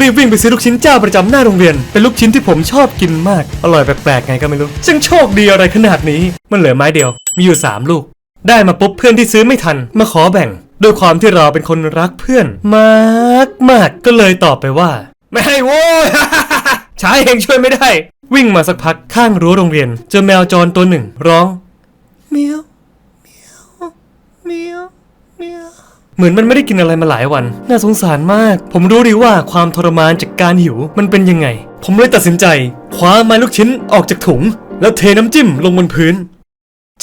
รีบวิ่งไปซื้อลูกชิ้นเจ้าประจำหน้าโรงเรียน เป็นลูกชิ้นที่ผมชอบกินมาก อร่อยแปลกๆไงก็ไม่รู้ช่างโชคดีอะไรขนาดนี้ มันเหลือไม้เดียว มีอยู่ 3 ลูก ได้มาปุ๊บเพื่อนที่ซื้อไม่ทัน มาขอแบ่ง ด้วยความที่เราเป็นคนรักเพื่อน มากมากก็เลยตอบไปว่า ไม่ให้โว้ยช้เองช่วยไม่ได้ วิ่งมาสักพักข้างรั้วโรงเรียน เจอแมวจรตัวหนึ่ง ร้องเมียวเมียวเมียวเมียว เหมือนมันไม่ได้กินอะไรมาหลายวัน น่าสงสารมาก ผมรู้ดีว่าความทรมานจากการหิวมันเป็นยังไง ผมเลยตัดสินใจคว้าไม้ลูกชิ้นออกจากถุง แล้วเทน้ำจิ้มลงบนพื้น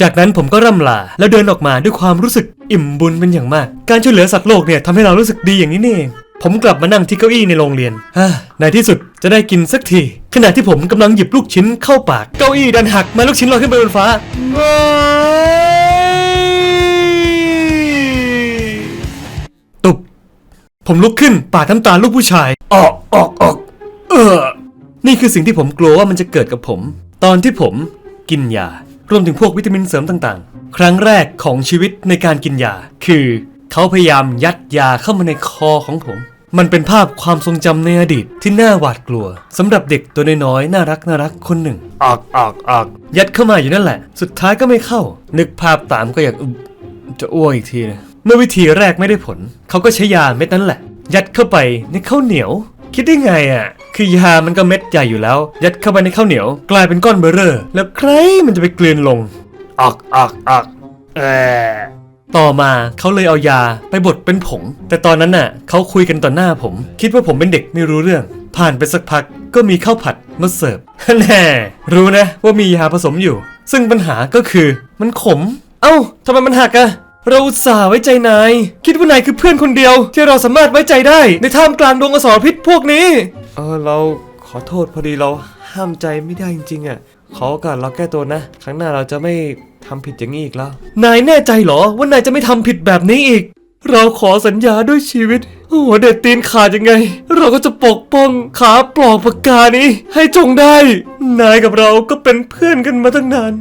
จากนั้นผมก็ร่ำลาแล้วเดินออกมาด้วยความรู้สึกอิ่มบุญเป็นอย่างมาก การช่วยเหลือสัตว์โลกเนี่ยทำให้เรารู้สึกดีอย่างนี้นี่เองผมกลับมานั่งที่เก้าอี้ในโรงเรียนฮ่าในที่สุดจะได้กินสักที ขณะที่ผมกำลังหยิบลูกชิ้นเข้าปาก เก้าอี้ดันหักมาลูกชิ้นลอยขึ้นไปบนฟ้า ผมลุกขึ้นปาดน้ำตาลูกผู้ชาย ออกออกออกเออ นี่คือสิ่งที่ผมกลัวว่ามันจะเกิดกับผม ตอนที่ผมกินยารวมถึงพวกวิตามินเสริมต่างๆ ครั้งแรกของชีวิตในการกินยา คือเขาพยายามยัดยาเข้ามาในคอของผม มันเป็นภาพความทรงจำในอดีตที่น่าหวาดกลัวสำหรับเด็กตัวน้อยๆน่ารักน่ารักคนหนึ่งออกออกออกยัดเข้ามาอยู่นั่นแหละ สุดท้ายก็ไม่เข้า นึกภาพตามก็อยากอึบจะอ้วกอีกทีนะ เมื่อวิธีแรกไม่ได้ผล เขาก็ใช้ยาเม็ดนั้นแหละ ยัดเข้าไปในข้าวเหนียว คิดได้ไงอะ คือยามันก็เม็ดใหญ่อยู่แล้ว ยัดเข้าไปในข้าวเหนียว กลายเป็นก้อนเบอร์เรอร์แล้วใครมันจะไปกลืนลงออกออกออกเออต่อมาเขาเลยเอายาไปบดเป็นผง แต่ตอนนั้นน่ะเขาคุยกันต่อหน้าผม คิดว่าผมเป็นเด็กไม่รู้เรื่อง ผ่านไปสักพักก็มีข้าวผัดมาเสิร์ฟแน่รู้นะว่ามียาผสมอยู่ ซึ่งปัญหาก็คือมันขม เอ้าทำไมมันหักอะ เราอุตส่าห์ไว้ใจนาย คิดว่านายคือเพื่อนคนเดียว ที่เราสามารถไว้ใจได้ ในท่ามกลางดวงอสรพิษพวกนี้ เออเราขอโทษพอดีเราห้ามใจไม่ได้จริงๆอะขอโอกาสเราแก้ตัวนะ ครั้งหน้าเราจะไม่ทำผิดอย่างนี้อีกแล้ว นายแน่ใจเหรอว่านายจะไม่ทำผิดแบบนี้อีก เราขอสัญญาด้วยชีวิตหัวเด็ดตีนขาดยังไง เราก็จะปกป้องขาปลอกปากกานี้ ให้จงได้ นายกับเราก็เป็นเพื่อนกันมาตั้งนาน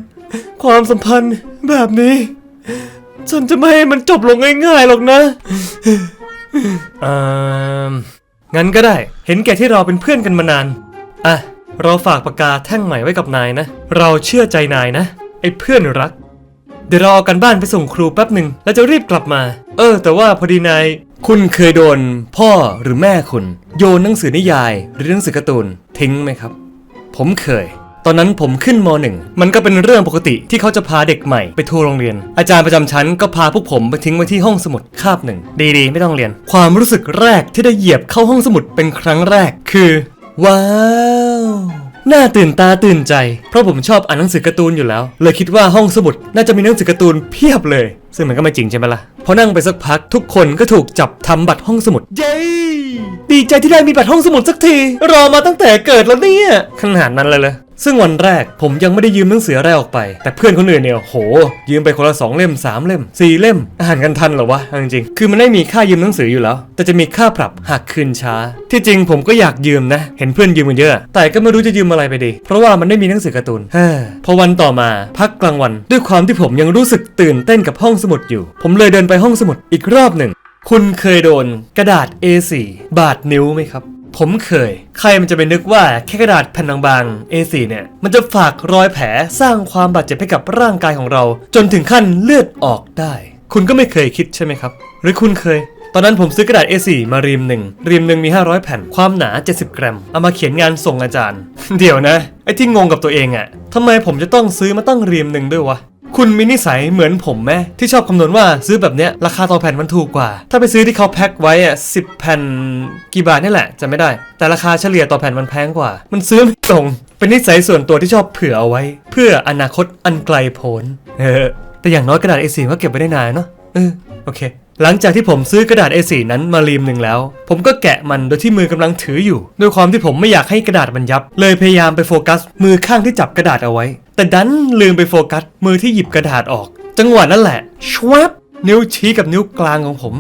ความสัมพันธ์แบบนี้ ฉันจะไม่ให้มันจบลงง่ายๆหรอกนะอืมงั้นก็ได้ เห็นแก่ที่เราเป็นเพื่อนกันมานาน อะ เราฝากปากกาแท่งใหม่ไว้กับนายนะ เราเชื่อใจนายนะ ไอ้เพื่อนรัก เดี๋ยวเราเอากันบ้านไปส่งครูแป๊บหนึ่งแล้วจะรีบกลับมา เออ แต่ว่าพอดีนาย คุณเคยโดน พ่อหรือแม่คุณ โยนหนังสือนิยาย หรือหนังสือการ์ตูนทิ้งไหมครับ ผมเคย ตอนนั้นผมขึ้นมหนึ่งมันก็เป็นเรื่องปกติที่เขาจะพาเด็กใหม่ไปทัวร์โรงเรียน อาจารย์ประจำชั้นก็พาพวกผมไปทิ้งไว้ที่ห้องสมุดคาบหนึ่งดีๆ ไม่ต้องเรียน ความรู้สึกแรกที่ได้เหยียบเข้าห้องสมุดเป็นครั้งแรกคือ ว้าวน่าตื่นตาตื่นใจ เพราะผมชอบอ่านหนังสือการ์ตูนอยู่แล้ว เลยคิดว่าห้องสมุดน่าจะมีหนังสือการ์ตูนเพียบเลย ซึ่งมันก็ไม่จริงใช่ไหมล่ะพอนั่งไปสักพักทุกคนก็ถูกจับทำบัตรห้องสมุด เย้ดีใจที่ได้มีบัตรห้องสมุดสักที รอมาตั้งแต่เกิดแล้วเนี่ยขนาดนั้นเลยเลย ซึ่งวันแรกผมยังไม่ได้ยืมหนังสืออะไรออกไป แต่เพื่อนคนอื่นเนี่ยโห ยืมไปคนละสองเล่มสามเล่มสี่เล่ม อ่านกันทันเหรอวะเอาจริงๆคือมันไม่มีค่ายืมหนังสืออยู่แล้ว แต่จะมีค่าปรับหากคืนช้า ที่จริงผมก็อยากยืมนะ เห็นเพื่อนยืมกันเยอะ แต่ก็ไม่รู้จะยืมอะไรไปดี เพราะว่ามันไม่มีหนังสือการ์ตูนเฮ้พอวันต่อมาพักกลางวัน ด้วยความที่ผมยังรู้สึกตื่นเต้นกับห้องสมุดอยู่ ผมเลยเดินไปห้องสมุดอีกรอบหนึ่งคุณเคยโดนกระดาษ A4 บาดนิ้วไหมครับ ผมเคย ใครมันจะไปนึกว่าแค่กระดาษแผ่นบางๆ A4 เนี่ย มันจะฝากรอยแผลสร้างความบาดเจ็บให้กับร่างกายของเรา จนถึงขั้นเลือดออกได้ คุณก็ไม่เคยคิดใช่ไหมครับ หรือคุณเคย ตอนนั้นผมซื้อกระดาษ A4 มารีมหนึ่งรีมหนึ่งมี 500 แผ่นความหนา 70 กรัม เอามาเขียนงานส่งอาจารย์ เดี๋ยวนะ ไอ้ที่งงกับตัวเองอะทำไมผมจะต้องซื้อมาตั้งรีมหนึ่งด้วยวะ คุณมีนิสัยเหมือนผมไหมที่ชอบคำนวณว่าซื้อแบบเนี้ยราคาต่อแผ่นมันถูกกว่า ถ้าไปซื้อที่เขาแพ็คไว้อะสิแผ่นกี่บาทนี่แหละจะไม่ได้ แต่ราคาเฉลี่ยต่อแผ่นมันแพงกว่า มันซื้อไม่ตรง เป็นนิสัยส่วนตัวที่ชอบเผื่อเอาไว้ เพื่ออนาคตอันไกลโพ้นเออแต่อย่างน้อยกระดาษ A4 ก็เก็บไว้ได้นานเนาะเออโอเค หลังจากที่ผมซื้อกระดาษ A4 นั้นมารีมหนึ่งแล้ว ผมก็แกะมันโดยที่มือกำลังถืออยู่ ด้วยความที่ผมไม่อยากให้กระดาษมันยับ เลยพยายามไปโฟกัส มือข้างที่จับกระดาษเอาไว้ แต่ดันลืมไปโฟกัส มือที่หยิบกระดาษออก จังหวะนั้นแหละชวับนิ้วชี้กับนิ้วกลางของผม